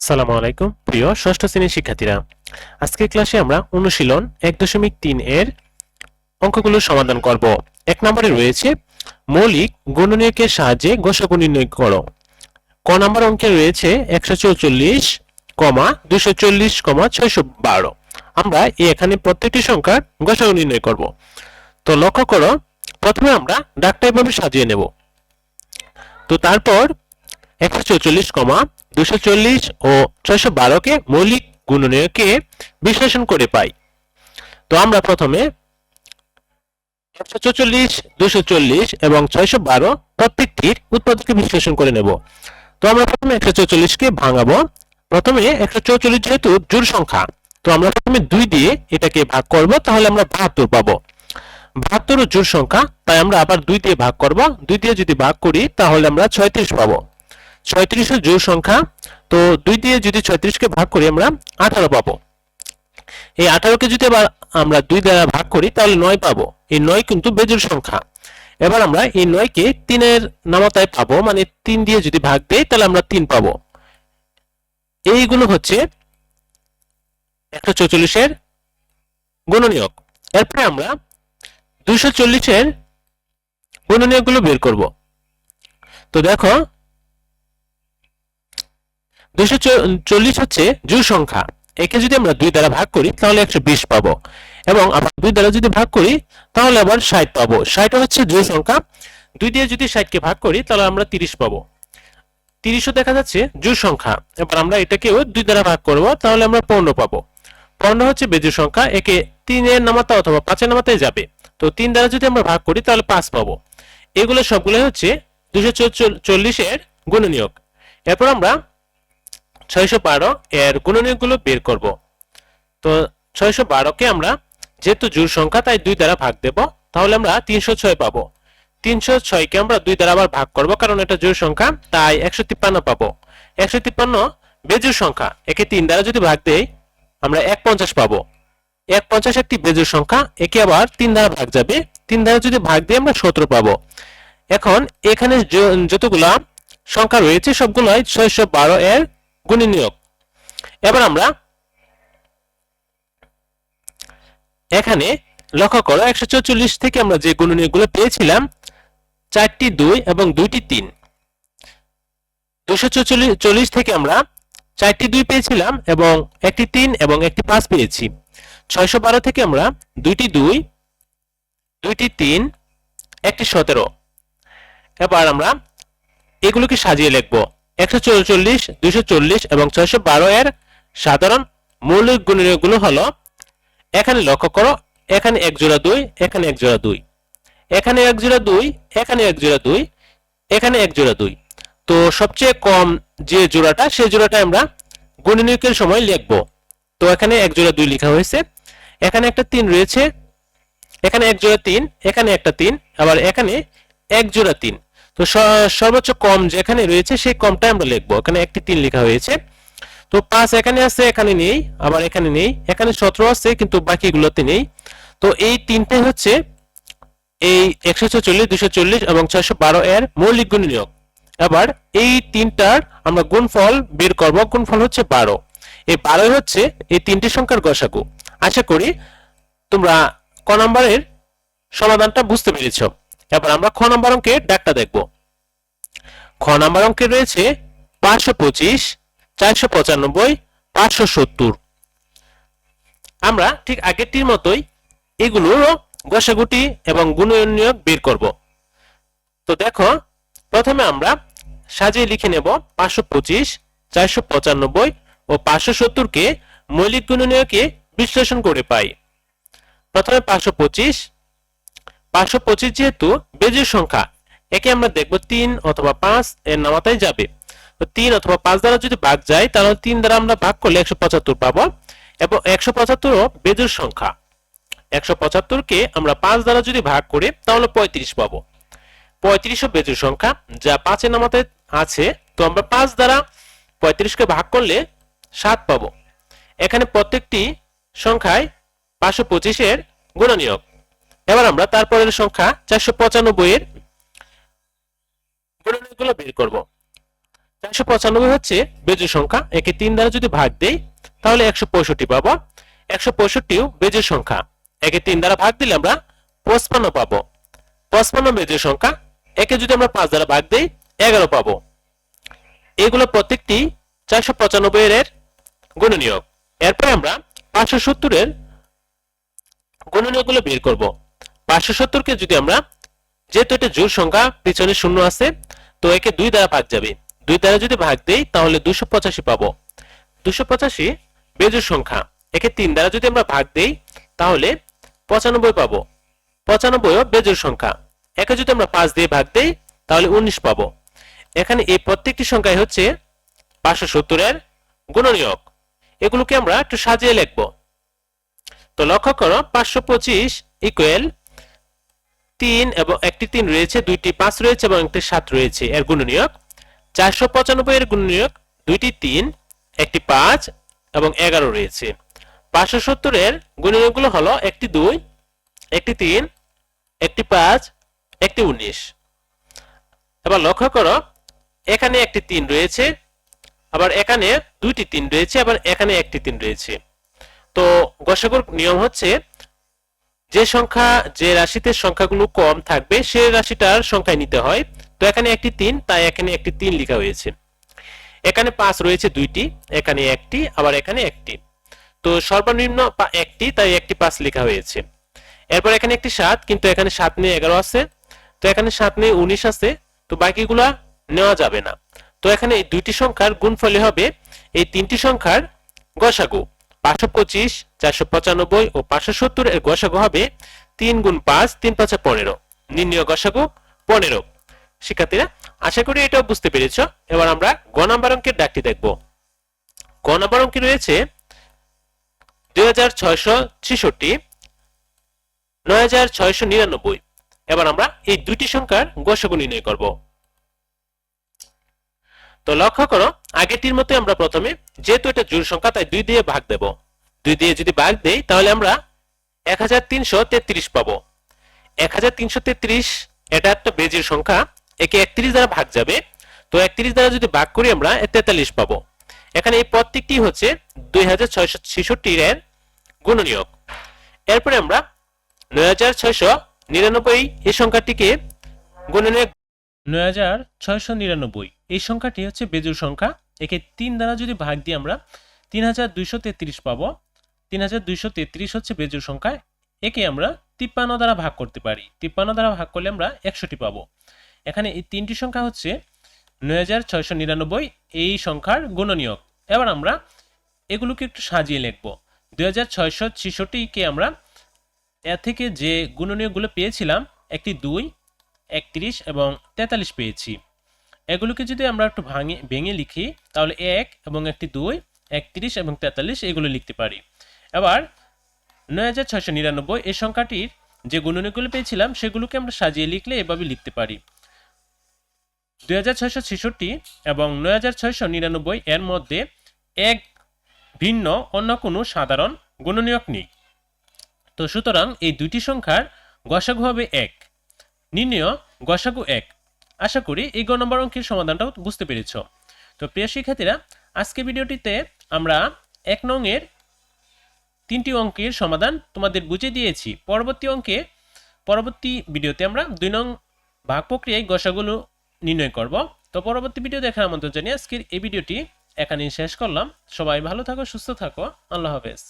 আসসালামু আলাইকুম, প্রিয় ষষ্ঠ শ্রেণির শিক্ষার্থীরা। আজকের ক্লাসে আমরা অনুশীলন এক দশমিক তিন এর অঙ্কগুলো সমাধান করব। এক নম্বরে রয়েছে, মৌলিক গুণনীয়কের সাহায্যে গোসাগু নির্ণয় করো। ক নম্বর অঙ্কে রয়েছে একশো চৌচল্লিশ, কমা দুশো চল্লিশ, কমা ছয়শো বারো। আমরা এখানে প্রত্যেকটি সংখ্যার গোসাগু নির্ণয় করব। তো লক্ষ্য করো, প্রথমে আমরা ডাকটা এভাবে সাজিয়ে নেব। তো তারপর একশো চৌচল্লিশ, কমা দুশো চল্লিশ ও ছয়শো বারোকে মৌলিক গুণনীয়কে বিশ্লেষণ করে পাই। তো আমরা প্রথমে একশো চৌচল্লিশ, দুশো চল্লিশ এবং ছয়শো বারো প্রত্যেকটির উৎপাদকে বিশ্লেষণ করে নেব। তো আমরা প্রথমে একশো চৌচল্লিশকে ভাঙাবো। প্রথমে একশো চৌচল্লিশ যেহেতু জোড় সংখ্যা, তো আমরা প্রথমে দুই দিয়ে এটাকে ভাগ করব, তাহলে আমরা বাহাত্তর পাবো। বাহাত্তর জোড় সংখ্যা, তাই আমরা আবার দুই দিয়ে ভাগ করব। দুই দিয়ে যদি ভাগ করি, তাহলে আমরা ছয়ত্রিশ পাবো। ছয়ত্রিশ ও জোড় সংখ্যা, তো দুই দিয়ে যদি ছয়ত্রিশকে ভাগ করি আমরা আঠারো পাবো। এই আঠারোকে যদি আবার আমরা দুই দ্বারা ভাগ করি, তাহলে নয় পাবো। এই নয় কিন্তু বেজোড় সংখ্যা। এবার আমরা এই নয়কে তিনের নামতায় পাবো মানে তিন দিয়ে যদি ভাগ দেই, তাহলে আমরা তিন পাবো। এইগুলো হচ্ছে একশো চৌচল্লিশের গুণনীয়ক। এরপরে আমরা দুইশো চল্লিশের গুণনীয়কগুলো বের করব। তো দেখো দুইশো চল্লিশ হচ্ছে জোড় সংখ্যা। একে যদি আমরা দুই দ্বারা ভাগ করি, তাহলে একশো বিশ পাবো। এবং আবার দুই দ্বারা যদি ভাগ করি, তাহলে আবার ষাট পাবো। ষাট হচ্ছে জোড় সংখ্যা। দুই দিয়ে যদি ষাটকে ভাগ করি, তাহলে আমরা তিরিশ পাবো। তিরিশও দেখা যাচ্ছে জোড় সংখ্যা। এবার আমরা এটাকেও দুই দ্বারা ভাগ করব, তাহলে আমরা পনেরো পাবো। পনেরো হচ্ছে বেজোড় সংখ্যা, একে তিনের নামাতে অথবা পাঁচের নামাতে যাবে। তো তিন দ্বারা যদি আমরা ভাগ করি, তাহলে পাঁচ পাবো। এগুলো সবগুলো হচ্ছে দুশো চল্লিশের গুণনীয়ক। এরপর আমরা ছয়শো বারো এর গুণনীয়কগুলো বের করব। তো ছয়শো বারোকে আমরা যেহেতু জোড় সংখ্যা, তাই দুই দ্বারা ভাগ দেব। তাহলে আমরা তিনশো ছয় পাবো। তিনশো ছয়কে আমরা দুই দ্বারা আবার ভাগ করব, কারণ এটা জোড় সংখ্যা, তাই একশো তিপ্পান্ন পাবো। একশো তিপ্পান্ন বেজোড় সংখ্যা, একে তিন দ্বারা যদি ভাগ দেই, আমরা এক পঞ্চাশ পাবো। এক পঞ্চাশ একটি বেজোড় সংখ্যা, একে আবার তিন দ্বারা ভাগ যাবে। তিন দ্বারা যদি ভাগ দিই, আমরা সতেরো পাবো। এখন এখানে যতগুলা সংখ্যা রয়েছে, সবগুলোই ছয়শো বারো এর গুণনীয়ক। এবার আমরা এখানে লক্ষ্য করো, একশো চৌচল্লিশ থেকে আমরা যে গুণনীয়কগুলো পেয়েছিলাম, চারটি দুই এবং দুইটি তিন। দুশো চল্লিশ থেকে আমরা চারটি দুই পেয়েছিলাম এবং একটি তিন এবং একটি পাঁচ পেয়েছি। ছয়শো বারো থেকে আমরা দুইটি দুই, দুইটি তিন, একটি সতেরো। এবার আমরা এগুলোকে সাজিয়ে লিখব। একশো চৌচল্লিশ, দুইশো চল্লিশ এবং ছয়শো বারো এর সাধারণ মৌলিক গুণনীয়কগুলো হলো, এখানে লক্ষ্য করো, এখানে এক জোড়া দুই, এখানে এক জোড়া দুই। এখানে এক জোড়া দুই, এখানে এক জোড়া দুই, এখানে এক জোড়া দুই। তো সবচেয়ে কম যে জোড়াটা, সেই জোড়াটা আমরা গুণনীয়কের সময় লিখব। তো এখানে এক জোড়া দুই লেখা হয়েছে। এখানে একটা তিন রয়েছে। এখানে এক জোড়া তিন, এখানে একটা তিন, আবার এখানে এক জোড়া তিন। তো সর্বোচ্চ কম যেখানে রয়েছে, সেই কমটাই আমরা লিখব। এখানে একটি তিন লেখা হয়েছে। তো পাঁচ এখানে আছে, এখানে নেই, আবার এখানে নেই, এখানে সতেরো আছে, কিন্তু বাকিগুলোতে নেই। তো এই তিনটে হচ্ছে এই একশো চল্লিশ দুশো চল্লিশ এবং ছয়শো বারো এর মৌলিক গুণনীয়ক এবার এই তিনটার আমরা গুণফল বের করব, গুণফল হচ্ছে বারো। এই বারোই হচ্ছে এই তিনটি সংখ্যার গসাগু। আশা করি তোমরা ক নম্বরের সমাধানটা বুঝতে পেরেছ। এবার আমরা খ নম্বর অঙ্কের ডাকটা দেখব। খ নম্বর অঙ্কে রয়েছে পাঁচশো পঁচিশ, চারশো পঁচানব্বই, পাঁচশো সত্তর। আমরা ঠিক আগেরটির মতোই এগুলোরও গসাগুটি এবং গুণনীয়ক বের করব। তো দেখো, প্রথমে আমরা সাজিয়ে লিখে নেব পাঁচশো পঁচিশ, চারশো পঁচানব্বই ও পাঁচশো সত্তরকে মৌলিক গুণনীয়কে বিশ্লেষণ করে পাই। প্রথমে পাঁচশো পঁচিশ পাঁচশো পঁচিশ যেহেতু বেজের সংখ্যা, একে আমরা দেখব তিন অথবা পাঁচ, এর নামাতাই যাবে। তো তিন অথবা পাঁচ দ্বারা যদি ভাগ যায়, তাহলে তিন দ্বারা আমরা ভাগ করলে একশো পঁচাত্তর পাবো এবং একশো পঁচাত্তরও বেজের সংখ্যা। একশো পঁচাত্তরকে আমরা পাঁচ দ্বারা যদি ভাগ করি, তাহলে পঁয়ত্রিশ পাবো। পঁয়ত্রিশও বেজোড় সংখ্যা, যা পাঁচের নামাতে আছে, তো আমরা পাঁচ দ্বারা পঁয়ত্রিশকে ভাগ করলে সাত পাবো। এখানে প্রত্যেকটি সংখ্যায় পাঁচশো পঁচিশের গুণনীয়ক। এবার আমরা তারপরের সংখ্যা চারশো পঁচানব্বই এর গুণনীয়কগুলো বের করব। চারশো পঁচানব্বই হচ্ছে বেজোর সংখ্যা, একে তিন দ্বারা যদি ভাগ দেই, তাহলে একশো পঁয়ষট্টি পাবো। একশো পঁয়ষট্টিও বেজোর সংখ্যা, একে তিন দ্বারা ভাগ দিলে আমরা পঁচপান্ন পাবো। পঁচপান্ন বেজোর সংখ্যা, একে যদি আমরা পাঁচ দ্বারা ভাগ দেই, এগারো পাবো। এগুলো প্রত্যেকটি চারশো পঁচানব্বই এর গুণনীয়ক। এরপরে আমরা পাঁচশো সত্তরের গুণনীয়কগুলো বের করব। পাঁচশো সত্তরকে যদি আমরা, যেহেতু এটা জোর সংখ্যা, পিছনে শূন্য আছে, তো একে দুই দ্বারা ভাগ যাবে। দুই দ্বারা যদি ভাগ দেই, তাহলে দুশো পঁচাশি পাবো। দুশো পঁচাশি বেজোর সংখ্যা। একে তিন দ্বারা যদি আমরা ভাগ দেই, তাহলে পঁচানব্বই পাবো। পঁচানব্বইও বেজোর সংখ্যা। একে যদি আমরা পাঁচ দিয়ে ভাগ দেই, তাহলে উনিশ পাবো। এখানে এই প্রত্যেকটি সংখ্যাই হচ্ছে পাঁচশো সত্তরের গুণনীয়ক। এগুলোকে আমরা একটু সাজিয়ে লিখব। তো লক্ষ্য করো, পাঁচশো পঁচিশ ইকুয়াল তিন এবং একটি তিন রয়েছে, দুইটি পাঁচ রয়েছে এবং একটি সাত রয়েছে। এর গুণনীয়ক চারশো পঁচানব্বই এর গুণনীয়ক দুইটি তিন, একটি পাঁচ এবং এগারো রয়েছে। পাঁচশো সত্তরের গুণনীয়কগুলো হলো একটি দুই, একটি তিন, একটি পাঁচ, একটি উনিশ। এবার লক্ষ্য করো, এখানে একটি তিন রয়েছে, আবার এখানে দুইটি তিন রয়েছে, আবার এখানে একটি তিন রয়েছে। তো গসাগুর নিয়ম হচ্ছে যে সংখ্যা, যে রাশিতে সংখ্যাগুলো কম থাকবে, সে রাশিটার সংখ্যায় নিতে হয়। তো এখানে একটি তিন, তাই এখানে একটি তিন লেখা হয়েছে। এখানে পাঁচ রয়েছে দুইটি, এখানে একটি, আবার এখানে একটি। তো সর্বনিম্ন একটি, তাই একটি পাঁচ লেখা হয়েছে। এরপর এখানে একটি সাত, কিন্তু এখানে সাত নিয়ে এগারো আছে। তো এখানে সাত নিয়ে উনিশ আছে। তো বাকিগুলা নেওয়া যাবে না। তো এখানে দুইটি সংখ্যার গুণফলে হবে এই তিনটি সংখ্যার গসাগু। পাঁচশো পঁচিশ, চারশো পঁচানব্বই ও পাঁচশো সত্তর এর গসাগু হবে তিন গুণ পাঁচ, তিন পাঁচে পনেরো। নির্ণয় গসাগু পনেরো। শিক্ষার্থীরা, আশা করি এটাও বুঝতে পেরেছ। এবার আমরা গ নাম্বার অঙ্কের ডাকটি দেখব। গ নাম্বার অঙ্কে রয়েছে দুই হাজার ছয়শো ছেষট্টি, নয় হাজার ছয়শো নিরানব্বই। এবার আমরা এই দুইটি সংখ্যার গসাগু নির্ণয় করব। তো লক্ষ্য করো, আগেরটির মতো আমরা প্রথমে, যেহেতু এটা জোড় সংখ্যা, তাই দুই দিয়ে ভাগ দেব। দুই দিয়ে যদি ভাগ দেই, তাহলে আমরা এক হাজার তিনশো তেত্রিশ পাবো। এক হাজার তিনশো তেত্রিশ, এটা একটা বেজির সংখ্যা, একে একত্রিশ দ্বারা ভাগ যাবে। তো একত্রিশ দ্বারা যদি ভাগ করি আমরা তেতাল্লিশ পাবো। এখানে এই প্রত্যেকটি হচ্ছে দুই হাজার ছয়শো ছেষট্টির এর গুণনীয়ক। এরপরে আমরা নয় হাজার ছয়শো নিরানব্বই এই সংখ্যাটিকে গুণনীয়ক নয় হাজার ছয়শো নিরানব্বই। এই সংখ্যাটি হচ্ছে বেজোর সংখ্যা। একে তিন দ্বারা যদি ভাগ দিই আমরা তিন হাজার দুইশো তেত্রিশ পাবো। তিন হাজার দুইশো তেত্রিশ হচ্ছে বেজোর সংখ্যা। একে আমরা তিপ্পান্ন দ্বারা ভাগ করতে পারি। তিপ্পান্ন দ্বারা ভাগ করলে আমরা একশোটি পাবো। এখানে এই তিনটি সংখ্যা হচ্ছে নয় হাজার ছয়শো নিরানব্বই। এই সংখ্যার গুণনীয়ক। এবার আমরা এগুলোকে একটু সাজিয়ে লিখব। দুই হাজার ছয়শো ছেষট্টিকে আমরা এর থেকে যে গুণনীয়কগুলো পেয়েছিলাম, একটি দুই, একত্রিশ এবং তেতাল্লিশ পেয়েছি। এগুলোকে যদি আমরা একটু ভাঙে, ভেঙে লিখি, তাহলে এক এবং একটি দুই, একত্রিশ এবং তেতাল্লিশ এগুলো লিখতে পারি। এবার নয় হাজার ছয়শো নিরানব্বই এই সংখ্যাটির যে গুণনীয়কগুলো পেয়েছিলাম, সেগুলোকে আমরা সাজিয়ে লিখলে এভাবে লিখতে পারি। দুই হাজার ছয়শো ছেষট্টি এবং নয় হাজার ছয়শো নিরানব্বই এর মধ্যে এক ভিন্ন, অন্য কোনো সাধারণ গুণনীয়ক নেই। তো সুতরাং এই দুইটি সংখ্যার গসাগু হবে এক। নির্ণয় গসাগু এক। আশা করি এই গ নম্বর অঙ্কের সমাধানটাও বুঝতে পেরেছ। তো প্রিয় শিক্ষার্থীরা, আজকে ভিডিওটিতে আমরা এক নং এর তিনটি অঙ্কের সমাধান তোমাদের বুঝে দিয়েছি। পরবর্তী অঙ্কে, পরবর্তী ভিডিওতে আমরা দুই নং ভাগ প্রক্রিয়ায় গসাগুলো নির্ণয় করব। তো পরবর্তী ভিডিও দেখার আমন্ত্রণ জানিয়ে আজকের এই ভিডিওটি এখানেই শেষ করলাম। সবাই ভালো থাকো, সুস্থ থাকো। আল্লাহ হাফেজ।